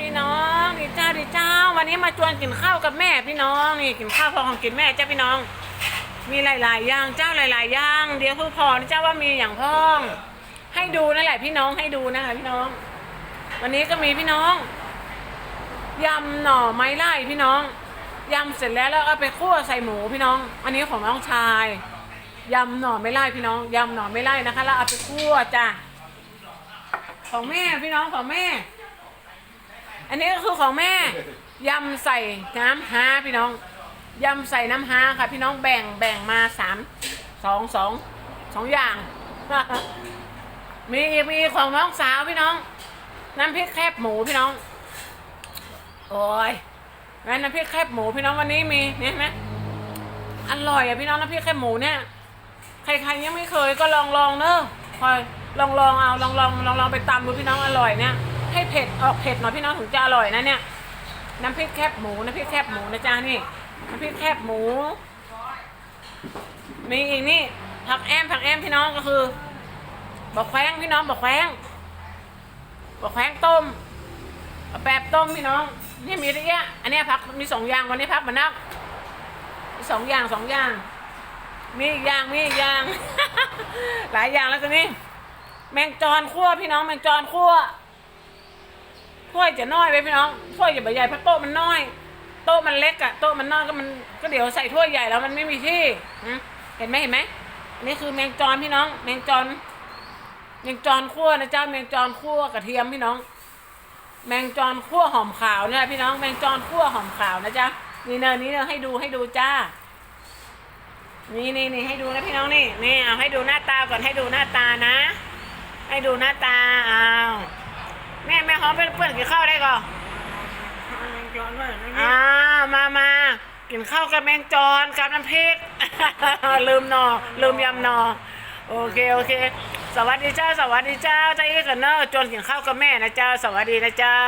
พี่น้องดีเจ้าดีเจ้า วันนี้มาชวนกินข้าวกับแม่พี่น้องนี่กินข้าวพอของกินแม่เจ้าพี่น้อง มีหลาย ๆ อย่างเจ้าหลาย ๆ อย่าง เดี๋ยวคือพอนะเจ้าว่ามีอย่างพ้อง ให้ดูนั่นแหละพี่น้องให้ดูนะคะพี่น้อง วันนี้ก็มีพี่น้องยำหน่อไม้ไล่พี่น้องยำเสร็จแล้วแล้วเอาไปคั่วใส่หมูพี่น้อง อันนี้ของน้องชายยำหน่อไม้ไล่พี่น้องยำหน่อไม้ไล่นะคะ แล้วเอาไปคั่วจ้ะของแม่พี่น้องของแม่ อันนี้ก็คือของแม่ยำใส่น้ำฮาพี่น้องยำใส่น้ำฮาค่ะ พี่น้องแบ่งแบ่งมาสามสองสองสองอย่าง มีอีกมีอีกของน้องสาวพี่น้อง น้ำพริกแคบหมูพี่น้อง โอ้ยงั้นน้ำพริกแคบหมูพี่น้องวันนี้มีเนี่ยเห็นไหมอร่อยอะพี่น้องน้ำพริกแคบหมูเนี่ยใครๆยังไม่เคยก็ลองลองเนอะคอยลองลองเอาลองลองลองลองไปตำดูพี่น้องอร่อยเนี่ย ให้เผ็ดออกเผ็ดหน่อยพี่น้องถึงจะอร่อยนะเนี่ย น้ำพริกแคบหมูน้ำพริกแคบหมูนะจ๊ะนี่น้ำพริกแคบหมู มีอีกนี่ผักแอมผักแอมพี่น้องก็คือบอกแข้งพี่น้องบอกแข้งบอกแข้งต้มแบบต้มพี่น้อง นี่มีอะไรเงี้ยอันนี้ยพักมีสองอย่างวันนี้พักมานับมีสองอย่างสองอย่าง มีอีกอย่างมีอีกอย่าง หลายอย่างแล้วสินี่แมงจอนคั่วพี่น้องแมงจอนคั่ว ถ้วยจะน้อยไปพี่น้องถ้วยจะใบใหญ่เพราะโต๊ะมันน้อย โต๊ะมันเล็กอะโต๊ะมันน้อยก็มันก็เดี๋ยวใส่ถ้วยใหญ่แล้วมันไม่มีที่เห็นไหมเห็นไหมอันนี้คือแมงจอนพี่น้อง แมงจอนแมงจอนคั่วนะจ๊ะแมงจอนคั่วกระเทียมพี่น้อง แมงจอนคั่วหอมขาวเนี่ยพี่น้องแมงจอนคั่วหอมขาวนะจ๊ะนี่เนยนี่เนยให้ดูให้ดูจ้านี่นี่นี่ให้ดูนะพี่น้องนี่นี่เอาให้ดูหน้าตาก่อนให้ดูหน้าตานะ ให้ดูหน้าตาเอา วแม่แม่หอมเพื่อนๆกินข้าวได้ก่อนจอนว่าไม่อ่ามามากินข้าวกับแมงจอนกับน้ำพริก ลืมหนอ ลืมยำหนอ โอเคโอเค สวัสดีเจ้า สวัสดีเจ้าใจาอีกันเนอะจนกินข้าวกับแม่นะเจ้า สวัสดีนะเจ้า